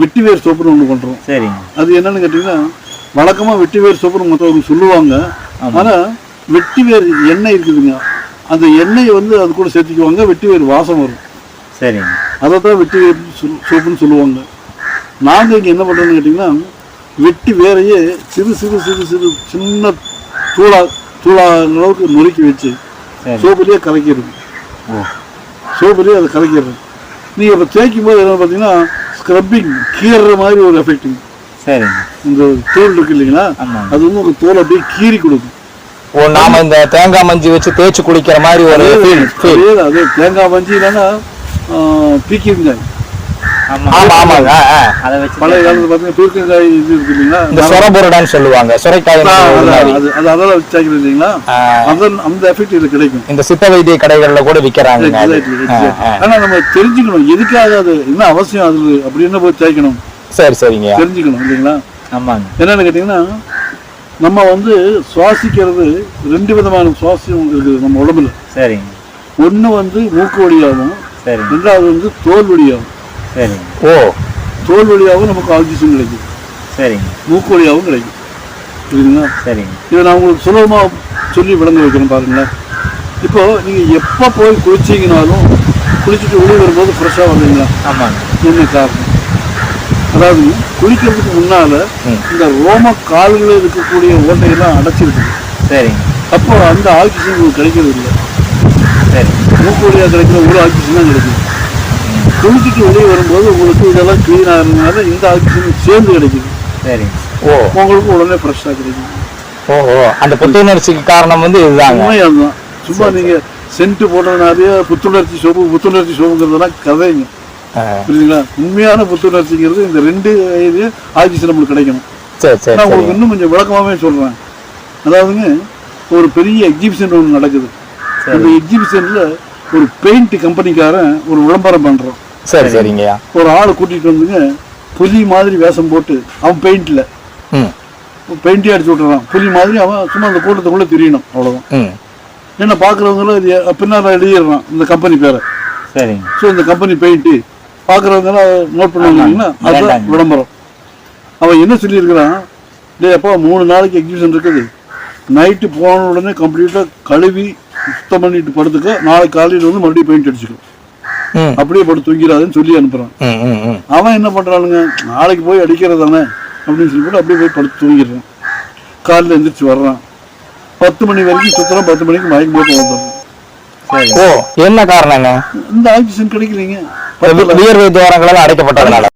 வெட்டிவேர் சோப்புன்னு ஒன்று பண்ணுறோம் சரிங்க. அது என்னன்னு கேட்டிங்கன்னா வழக்கமாக வெட்டிவேர் சோப்புன்னு மற்றவங்க சொல்லுவாங்க. ஆனால் வெட்டிவேர் எண்ணெய் இருக்குதுங்க. அந்த எண்ணெயை வந்து அது கூட சேர்த்துக்குவாங்க. வெட்டிவேர் வாசம் வரும். சரிங்க. அதை தான் வெட்டி வேர் சோப்புன்னு சொல்லுவாங்க. நாங்கள் இங்கே என்ன பண்ணுறோம்னு கேட்டிங்கன்னா வெட்டி வேரையே சிறு சிறு சிறு சிறு சின்ன தூளா தூளா அளவுக்கு நொறுக்கி வச்சு சோப்புலேயே கலக்கிடுது. ஓ. சோப்புலேயே அதை கலக்கிடுறது நீங்கள் இப்போ தேய்க்கும் போது என்ன பார்த்தீங்கன்னா ஸ்க்ரப்பிங் கீறுற மாதிரி ஒரு எஃபெக்டிங் சரிங்க. இந்த தோல் இருக்கு இல்லைங்களா? அது வந்து உங்கள் தோலை அப்படியே கீறி கொடுக்கும். ஓ நாம இந்த தேங்காய் மஞ்சி வச்சு தேய்ச்சி குளிக்கிற மாதிரி ஒரு அதே தேங்காய் மஞ்சி இல்லைன்னா பீக்கிங்காய் ஆமா. ஆமா ஆமாங்க. அதை வச்சு பழைய காலத்தில் பார்த்தீங்கன்னா பீர்க்கங்காய் இது இருக்கு இல்லைங்களா? இந்த சொரபுரடான்னு சொல்லுவாங்க. சுரைக்காய் அது அது அதெல்லாம் வச்சு தேய்க்கிறது இல்லைங்களா அந்த எஃபெக்ட் இது கிடைக்கும். இந்த சித்த வைத்திய கடைகள்ல கூட. ஆ. ஆனா நம்ம தெரிஞ்சுக்கணும். எதுக்காக அது? என்ன அவசியம் அது? அப்படின்னு போய் தேய்க்கணும்? சரி சரிங்க. தெரிஞ்சுக்கணும் இல்லைங்களா? ஆமாங்க. என்னன்னு கேட்டிங்கன்னா நம்ம வந்து சுவாசிக்கிறது ரெண்டு விதமான சுவாசம் இருக்குது நம்ம உடம்புல. சரிங்க. ஒன்று வந்து மூக்கு வழியாகவும் சரிங்க. ரெண்டாவது வந்து தோல் வழியாகும் சரிங்க. ஓ தோல் வழியாகவும் நமக்கு ஆக்சிஜன் கிடைக்கும். சரிங்க. மூக்கு வழியாகவும் கிடைக்கும். புரியுதுங்களா? சரிங்க. இதை நான் உங்களுக்கு சுலபமாக சொல்லி விளங்க வைக்கிறேன் பாருங்களேன். இப்போ நீங்கள் எப்போ போய் குளிச்சீங்கனாலும் குளிச்சுட்டு வெளியே வரும்போது ஃப்ரெஷ்ஷாக வந்தீங்களா ஆமாங்க. என்ன காரணம்? அதாவது குளிக்கிறதுக்கு முன்னால. இந்த ரோம கால்களில் இருக்கக்கூடிய ஓட்டையெல்லாம் அடைச்சிருக்கு சரிங்க. அப்போ அந்த ஆக்சிஜன் உங்களுக்கு கிடைக்கிறது இல்லை. சரிங்க. மூக்கு வழியாக கிடைக்கிற ஒரு ஆக்சிஜன் தான் கிடைக்குது குளிச்சுட்டு வெளியே வரும்போது உங்களுக்கு இதெல்லாம் க்ளீன் ஆகிறதுனால இந்த ஆக்சிஜன் சேர்ந்து கிடைக்குது. சரிங்க ஓ. உங்களுக்கு உடனே ஃப்ரெஷ்ஷாக கிடைக்குது. ஓ ஓ அந்த புத்துணர்ச்சிக்கு காரணம் வந்து உண்மை அதுதான். சும்மா நீங்கள் சென்ட் போட்டதுனாலே புத்துணர்ச்சி சோப்பு புத்துணர்ச்சி சோப்புங்கிறதெல்லாம் கதைங்க. புரியுதுங்களா? உண்மையான புத்துணர்ச்சிங்கிறது இந்த ரெண்டு இது ஆக்சிஜன் நம்மளுக்கு கிடைக்கணும். சரி சரி நான் சரி. உங்களுக்கு இன்னும் கொஞ்சம் விளக்கமாகவே சொல்கிறேன் அதாவதுங்க ஒரு பெரிய எக்ஸிபிஷன் ஒன்று நடக்குது. அந்த எக்ஸிபிஷனில் ஒரு பெயிண்ட் கம்பெனிக்காரன் ஒரு விளம்பரம் பண்ணுறான் சரி சரிங்கய்யா. ஒரு ஆளை கூட்டிகிட்டு வந்துங்க புலி மாதிரி வேஷம் போட்டு அவன் பெயிண்டில் ம். பெயிண்டே அடிச்சு விட்டுறான். புலி மாதிரி அவன் சும்மா அந்த கூட்டத்துக்குள்ளே தெரியணும் அவ்வளோதான் என்ன பார்க்குறவங்களும் இது பின்னால் எழுதிடுறான் இந்த கம்பெனி பேரை. சரிங்க. ஸோ இந்த கம்பெனி பெயிண்ட்டு பார்க்குறவங்கலாம் நோட் பண்ணுவாங்கன்னா அதுதான். விளம்பரம். அவன் என்ன சொல்லியிருக்கிறான்? டேய் அப்பா மூணு நாளைக்கு எக்ஸிபிஷன் இருக்குது. நைட்டு போன உடனே கம்ப்ளீட்டாக கழுவி சுத்தம் பண்ணிட்டு படுத்துக்க நாளைக்கு காலையில் வந்து மறுபடியும் பெயிண்ட் அடிச்சுக்கோ ம் அப்படியே படுத்து தூங்கிறாதுன்னு சொல்லி ம் அவன் என்ன பண்ணுறானுங்க நாளைக்கு போய் அடிக்கிறது தானே அப்படின்னு சொல்லிட்டு அப்படியே போய் படுத்து தூங்கிடுறான். காலையில் எந்திரிச்சு வர்றான். பத்து மணி வரைக்கும் சுற்றுறான் பத்து மணிக்கு மயக்கம் போட்டு வந்துடுறான் என்ன காரணங்க? இந்த ஆக்சிஜன் கிடைக்கலைங்க. வியர்வை துவாரங்களால் அடைக்கப்பட்டதுனால.